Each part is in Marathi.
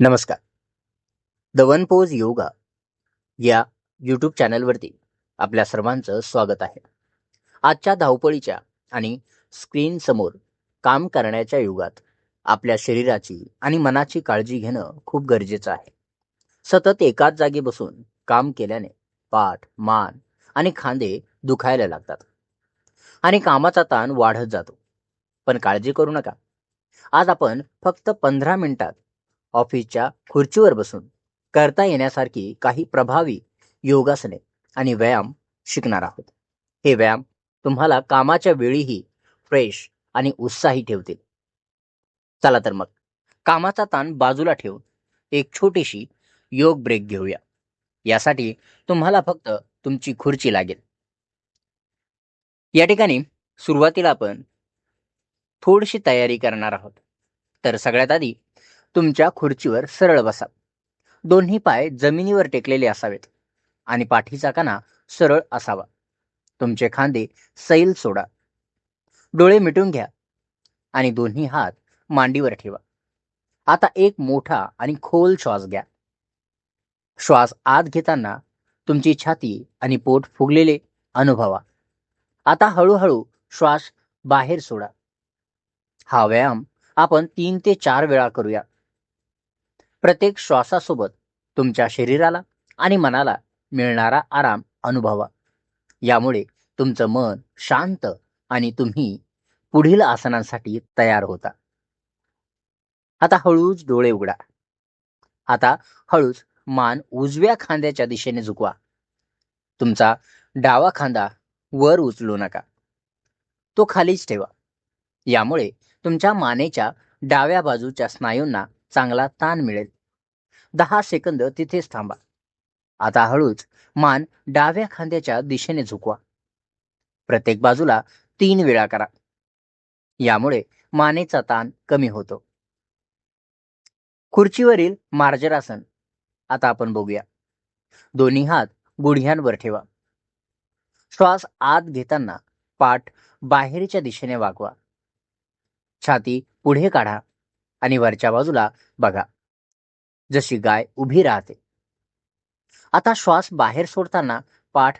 नमस्कार. द वन पोज योगा या यूट्यूब चॅनलवरती आपल्या सर्वांचं स्वागत आहे. आजच्या धावपळीच्या आणि स्क्रीन समोर काम करण्याच्या युगात आपल्या शरीराची आणि मनाची काळजी घेणं खूप गरजेचं आहे. सतत एकाच जागी बसून काम केल्याने पाठ मान आणि खांदे दुखायला लागतात. आणि कामाचा ताण वाढत जातो. पण काळजी करू नका. आज आपण फक्त पंधरा मिनिटात ऑफिसच्या खुर्चीवर बसून करता येण्यासारखी काही प्रभावी योगासने आणि व्यायाम शिकणार आहोत. हे व्यायाम तुम्हाला कामाच्या वेळीही फ्रेश आणि उत्साही ठेवतील. चला तर मग कामाचा ताण बाजूला ठेवून एक छोटीशी योग ब्रेक घेऊया. यासाठी तुम्हाला फक्त तुमची खुर्ची लागेल. या ठिकाणी सुरुवातीला आपण थोडीशी तयारी करणार आहोत. तर सगळ्यात आधी तुमच्या खुर्चीवर सरळ बसा. दोन्ही पाय जमिनीवर टेकलेले असावेत आणि पाठीचा कणा सरळ असावा. तुमचे खांदे सैल सोडा. डोळे मिटून घ्या आणि दोन्ही हात मांडीवर ठेवा. आता एक मोठा आणि खोल श्वास घ्या. श्वास आत घेताना तुमची छाती आणि पोट फुगलेले अनुभवा. आता हळूहळू श्वास बाहेर सोडा. हा व्यायाम आपण तीन ते चार वेळा करूया. प्रत्येक श्वासासोबत तुमच्या शरीराला आणि मनाला मिळणारा आराम अनुभवा. यामुळे तुमचं मन शांत आणि तुम्ही पुढील आसनांसाठी तयार होता. आता हळूच डोळे उघडा. आता हळूच मान उजव्या खांद्याच्या दिशेने झुकवा. तुमचा डावा खांदा वर उचलू नका. तो खालीच ठेवा. यामुळे तुमच्या मानेच्या डाव्या बाजूच्या स्नायूंना चांगला ताण मिळेल. दहा सेकंद तिथेच थांबा. आता हळूच मान डाव्या खांद्याच्या दिशेने झुकवा. प्रत्येक बाजूला तीन वेळा करा. यामुळे मानेचा ताण कमी होतो. खुर्चीवरील मार्जरासन आता आपण बघूया. दोन्ही हात गुढ्यांवर ठेवा. श्वास आत घेताना पाठ बाहेरच्या दिशेने वागवा छाती पुढे काढा आणि वरच्या बाजूला बघा. जशी गाय उभी राहते. आता श्वास बाहेर सोडताना पाठ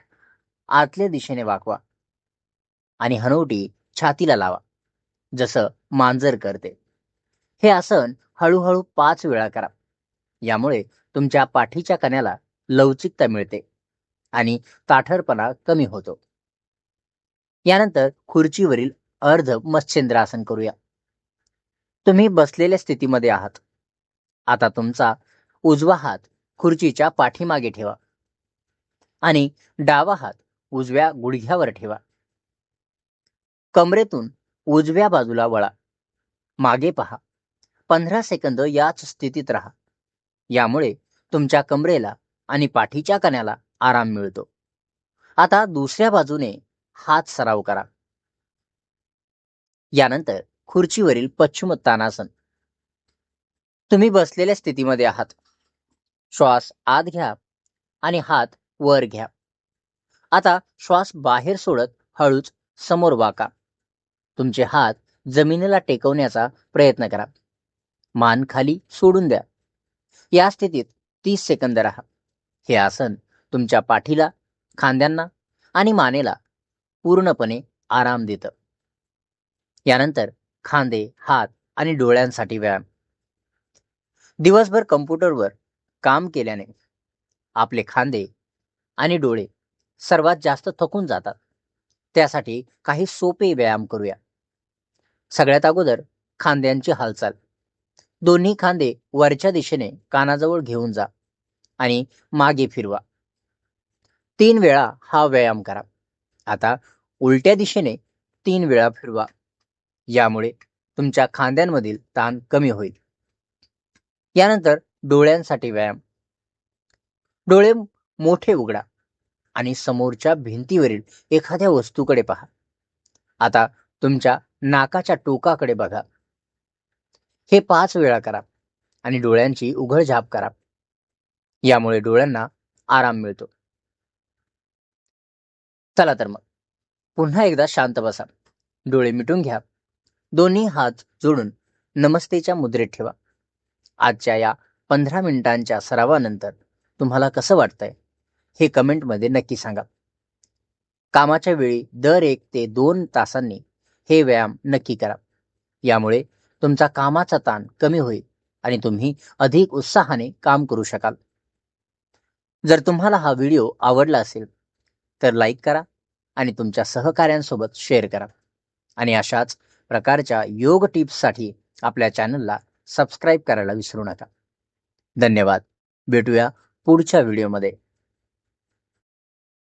आतल्या दिशेने वाकवा आणि हनवटी छातीला लावा जसं मांजर करते. हे आसन हळूहळू पाच वेळा करा. यामुळे तुमच्या पाठीच्या कण्याला लवचिकता मिळते आणि ताठरपणा कमी होतो. यानंतर खुर्चीवरील अर्ध मत्स्येंद्रासन करूया. तुम्ही बसलेल्या स्थितीमध्ये आहात. आता तुमचा उजवा हात खुर्चीच्या पाठीमागे ठेवा. आणि डावा हात उजव्या गुडघ्यावर ठेवा. कमरेतून उजव्या बाजूला वळा. मागे पहा. पंधरा सेकंद याच स्थितीत राहा. यामुळे तुमच्या कमरेला आणि पाठीच्या कण्याला आराम मिळतो. आता दुसऱ्या बाजूने हात सराव करा. यानंतर खुर्चीवरील पश्चिमोत्तानासन तुम्ही बसलेल्या स्थितीमध्ये आहात. श्वास आत घ्या आणि हात वर घ्या. आता श्वास बाहेर सोडत हळूच समोर वाका. तुमचे हात जमिनीला टेकवण्याचा प्रयत्न करा. मान खाली सोडून द्या. या स्थितीत तीस सेकंद राहा. हे आसन तुमच्या पाठीला खांद्यांना आणि मानेला पूर्णपणे आराम देतं. यानंतर खांदे हात आणि डोळ्यांसाठी व्यायाम. दिवसभर कम्प्युटरवर काम केल्याने आपले खांदे आणि डोळे सर्वात जास्त थकून जातात. त्यासाठी काही सोपे व्यायाम करूया. सगळ्यात अगोदर खांद्यांची हालचाल. दोन्ही खांदे वरच्या दिशेने कानाजवळ घेऊन जा आणि मागे फिरवा. तीन वेळा हा व्यायाम करा. आता उलट्या दिशेने तीन वेळा फिरवा. यामुळे तुमच्या खांद्यांमधील ताण कमी होईल. यानंतर डोळ्यांसाठी व्यायाम. डोळे मोठे उघडा आणि समोरच्या भिंतीवरील एखाद्या वस्तूकडे पहा. आता तुमच्या नाकाच्या टोकाकडे बघा. हे पाच वेळा करा आणि डोळ्यांची उघड झाप करा. यामुळे डोळ्यांना आराम मिळतो. चला तर मग. पुन्हा एकदा शांत बसा. डोळे मिटून घ्या. दोन्ही हात जोडून नमस्तेच्या मुद्रेत ठेवा. आजच्या या पंधरा मिनिटांच्या सरावानंतर तुम्हाला कसं वाटतंय? हे कमेंटमध्ये नक्की सांगा. कामाच्या वेळी दर एक ते दोन तासांनी हे व्यायाम नक्की करा. यामुळे तुमचा कामाचा ताण कमी होईल आणि तुम्ही अधिक उत्साहाने काम करू शकाल. जर तुम्हाला हा व्हिडिओ आवडला असेल तर लाईक करा आणि तुमच्या सहकाऱ्यांसोबत शेअर करा. आणि अशाच प्रकारच्या योग टिप्ससाठी आपल्या चॅनलला सबस्क्राईब करायला विसरू नका. धन्यवाद. भेटूया पुढच्या व्हिडिओमध्ये.